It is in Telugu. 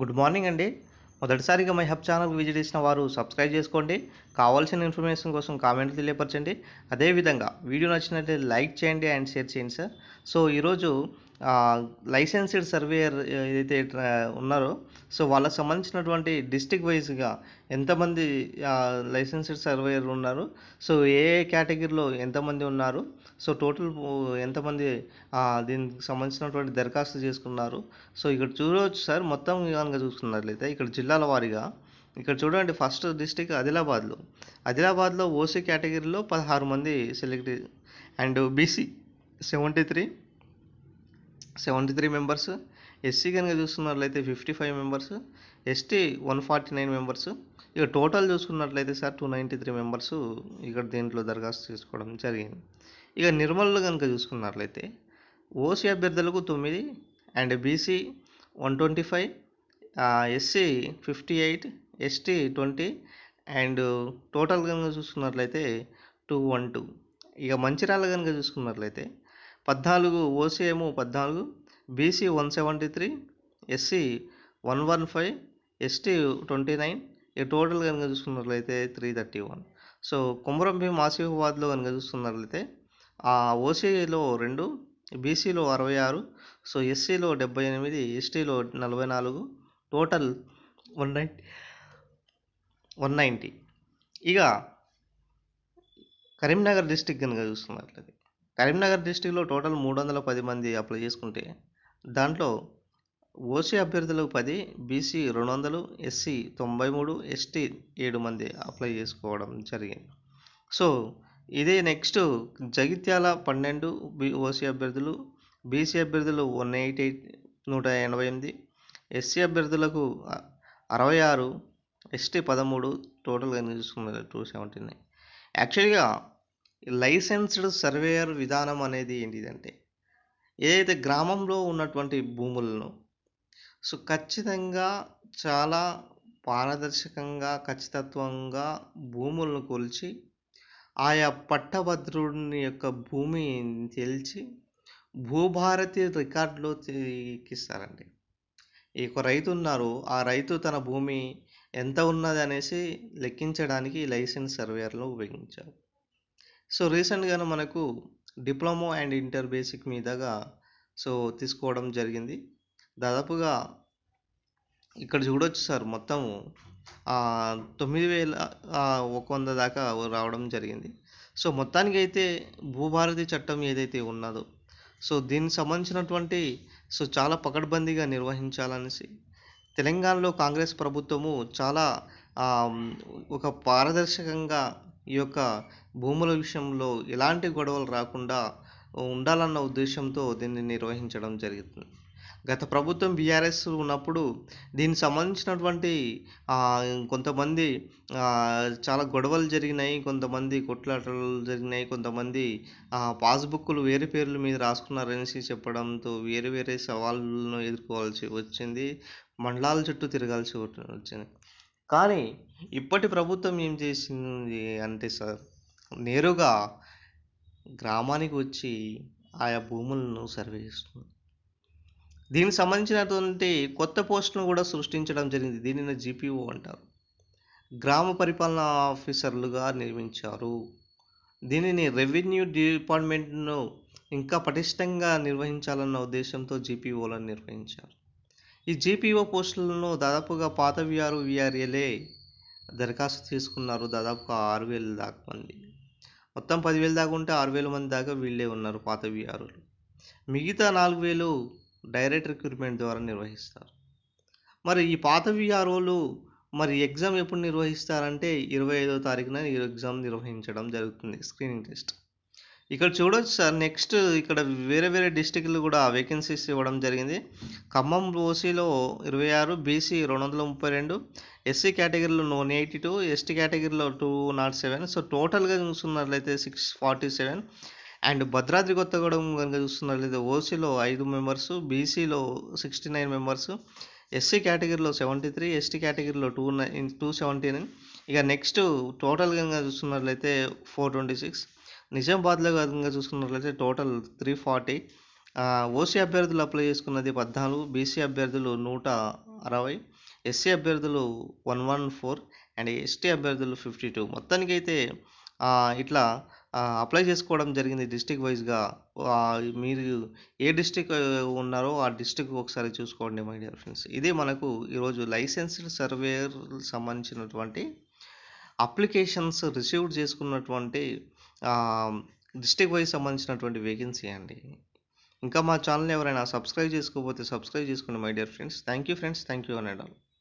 గుడ్ మార్నింగ్ అండి. మొదటిసారిగా మై హబ్ ఛానల్కి విజిట్ చేసిన వారు సబ్స్క్రైబ్ చేసుకోండి. కావాల్సిన ఇన్ఫర్మేషన్ కోసం కామెంట్లు తెలియపరచండి. అదేవిధంగా వీడియో నచ్చినట్లయితే లైక్ చేయండి అండ్ షేర్ చేయండి సార్. సో ఈరోజు లైసెన్స్డ్ సర్వేయర్ ఏదైతే ఉన్నారో సో వాళ్ళకి సంబంధించినటువంటి డిస్టిక్ వైజ్గా ఎంతమంది లైసెన్స్డ్ సర్వేయర్ ఉన్నారు సో ఏ కేటగిరీలో ఎంతమంది ఉన్నారు సో టోటల్ ఎంతమంది దీనికి సంబంధించినటువంటి దరఖాస్తు చేసుకున్నారు. సో ఇక్కడ చూడవచ్చు సార్ మొత్తం కనుక చూసుకున్నట్లయితే ఇక్కడ జిల్లాల వారీగా ఇక్కడ చూడండి ఫస్ట్ డిస్టిక్ ఆదిలాబాద్లో. ఆదిలాబాద్లో ఓసీ కేటగిరీలో పదహారు మంది select and BC seventy three seventy three members SC కనుక చూసుకున్నట్లయితే fifty five members ST one forty nine members ఇక టోటల్ చూసుకున్నట్లయితే sir two ninety three members ఇక్కడ దీంట్లో దరఖాస్తు చేసుకోవడం జరిగింది. ఇక నిర్మల్లో కనుక చూసుకున్నట్లయితే ఓసీ అభ్యర్థులకు తొమ్మిది and BC one twenty five SC fifty eight ST twenty and total కనుక చూసుకున్నట్లయితే టూ వన్ టూ ఇక మంచిర్యాల కనుక చూసుకున్నట్లయితే పద్నాలుగు ఓసీ ఏమో పద్నాలుగు BC one seventy three SC one one five ST twenty nine ఈ టోటల్ కనుక చూసుకున్నట్లయితే three thirty one. So Komaram Bheem ఆసిఫాబాద్లో కనుక చూసుకున్నట్లయితే ఆ ఓసీలో రెండు బీసీలో అరవై ఆరు సో ఎస్సీలో డెబ్బై ఎనిమిది ఎస్టీలో నలభై నాలుగు total one ninety one ninety. ఇక కరీంనగర్ డిస్టిక్ కనుక చూసుకున్నట్లయితే కరీంనగర్ డిస్టిక్లో టోటల్ మూడు వందల పది మంది అప్లై చేసుకుంటే దాంట్లో ఓసీ అభ్యర్థులకు పది బీసీ రెండు వందలు ఎస్సీ తొంభై మూడు ఎస్టీ ఏడు మంది అప్లై చేసుకోవడం జరిగింది. సో ఇదే నెక్స్ట్ జగిత్యాల పన్నెండు బి ఓసీ అభ్యర్థులు బీసీ అభ్యర్థులు వన్ ఎయిటీ ఎయిట్ నూట ఎనభై ఎనిమిది ఎస్సీ అభ్యర్థులకు అరవై ఆరు ఎస్టీ పదమూడు టోటల్గా చూసుకున్నారు టూ సెవెంటీ నైన్. యాక్చువల్గా లైసెన్స్డ్ సర్వేయర్ విధానం అనేది ఏంటిదంటే ఏదైతే గ్రామంలో ఉన్నటువంటి భూములను సో ఖచ్చితంగా చాలా పారదర్శకంగా ఖచ్చితత్వంగా భూములను కొలిచి ఆయా పట్టభద్రుని యొక్క భూమిని తేల్చి భూభారతి రికార్డులో ఎక్కిస్తారండి ఈ ఒక రైతు ఉన్నారు ఆ రైతు తన భూమి ఎంత ఉన్నది అనేసి లెక్కించడానికి లైసెన్స్ సర్వేయర్లు ఉపయోగించారు సో రీసెంట్గానే మనకు డిప్లొమా అండ్ ఇంటర్ బేసిక్ మీదగా సో తీసుకోవడం జరిగింది. దాదాపుగా ఇక్కడ చూడొచ్చు సార్ మొత్తము. తొమ్మిది వేల ఒక వంద దాకా రావడం జరిగింది. సో మొత్తానికి అయితే భూభారతి చట్టం ఏదైతే ఉన్నదో సో దీనికి సంబంధించినటువంటి సో చాలా పకడ్బందీగా నిర్వహించాలనేసి తెలంగాణలో కాంగ్రెస్ ప్రభుత్వము చాలా ఒక పారదర్శకంగా ఈ యొక్క భూముల విషయంలో ఎలాంటి గొడవలు రాకుండా ఉండాలన్న ఉద్దేశంతో దీన్ని నిర్వహించడం జరుగుతుంది. గత ప్రభుత్వం బీఆర్ఎస్ ఉన్నప్పుడు దీనికి సంబంధించినటువంటి కొంతమంది చాలా గొడవలు జరిగినాయి కొంతమంది కొట్లాటలు జరిగినాయి కొంతమంది పాస్బుక్లు వేరే పేర్ల మీద రాసుకున్నారనేసి చెప్పడంతో వేరే వేరే సవాళ్ళను ఎదుర్కోవాల్సి వచ్చింది. మండలాల చుట్టూ తిరగాల్సి వచ్చింది. కానీ ఇప్పటి ప్రభుత్వం ఏం చేసింది అంటే సార్ నేరుగా గ్రామానికి వచ్చి ఆయా భూములను సర్వే చేస్తుంది. దీనికి సంబంధించినటువంటి కొత్త పోస్టులను కూడా సృష్టించడం జరిగింది. దీనిని జీపీఓ అంటారు. గ్రామ పరిపాలనా ఆఫీసర్లుగా నిర్మించారు. దీనిని రెవెన్యూ డిపార్ట్మెంట్ను ఇంకా పటిష్టంగా నిర్వహించాలన్న ఉద్దేశంతో జీపీఓలను నిర్వహించారు. ఈ జీపీఓ పోస్టులలో దాదాపుగా పాత విఆర్ విఆర్ఏలే దరఖాస్తు తీసుకున్నారు దాదాపుగా ఆరు వేల దాకా మంది మొత్తం పదివేల దాకా ఉంటే ఆరు వేల మంది దాకా వీళ్ళే ఉన్నారు పాత విఆర్లు మిగతా నాలుగు వేలు డైరెక్ట్ రిక్రూట్మెంట్ ద్వారా నిర్వహిస్తారు. మరి ఈ పాత విఆర్ఓలు మరి ఎగ్జామ్ ఎప్పుడు నిర్వహిస్తారంటే ఇరవై ఐదో తారీఖున ఈ ఎగ్జామ్ నిర్వహించడం జరుగుతుంది. Screening test. ఇక్కడ చూడొచ్చు సార్ నెక్స్ట్ ఇక్కడ వేరే వేరే డిస్టిక్లు కూడా వేకెన్సీస్ ఇవ్వడం జరిగింది. ఖమ్మం ఓసీలో ఇరవై ఆరు బీసీ రెండు వందల ముప్పై రెండు ఎస్సీ కేటగిరీలో వన్ ఎయిటీ టూ ఎస్టీ కేటగిరీలో టూ నాట్ సెవెన్. సో టోటల్గా చూసుకున్నట్లయితే six forty seven. And Bhadradri Kothagudem కనుక చూస్తున్నట్లయితే ఓసీలో ఐదు మెంబర్స్ బీసీలో సిక్స్టీ నైన్ మెంబర్స్ ఎస్సీ కేటగిరీలో సెవెంటీ త్రీ ఎస్టీ కేటగిరీలో two nine two seventy nine. ఇక నెక్స్ట్ టోటల్ కనుక చూసుకున్నట్లయితే ఫోర్ ట్వంటీ సిక్స్. నిజామాబాద్లో కనుక చూసుకున్నట్లయితే టోటల్ త్రీ ఫార్టీ. ఓసీ అభ్యర్థులు అప్లై చేసుకున్నది పద్నాలుగు బీసీ అభ్యర్థులు నూట అరవై ఎస్సీ అభ్యర్థులు one one four and ST అభ్యర్థులు ఫిఫ్టీ టూ. మొత్తానికైతే అయితే ఇట్లా అప్లై చేసుకోవడం జరిగింది డిస్టిక్ వైజ్గా. మీరు ఏ డిస్టిక్ ఉన్నారో ఆ డిస్టిక్ ఒకసారి చూసుకోండి మై డియర్ ఫ్రెండ్స్. ఇది మనకు ఈరోజు లైసెన్స్డ్ సర్వేయర్ సంబంధించినటువంటి అప్లికేషన్స్ రిసీవ్ చేసుకున్నటువంటి డిస్టిక్ వైజ్ సంబంధించినటువంటి వేకెన్సీ అండి. ఇంకా మా ఛానల్ ఎవరైనా సబ్స్క్రైబ్ చేసుకోకపోతే సబ్స్క్రైబ్ చేసుకోండి my dear friends thank you friends thank you అని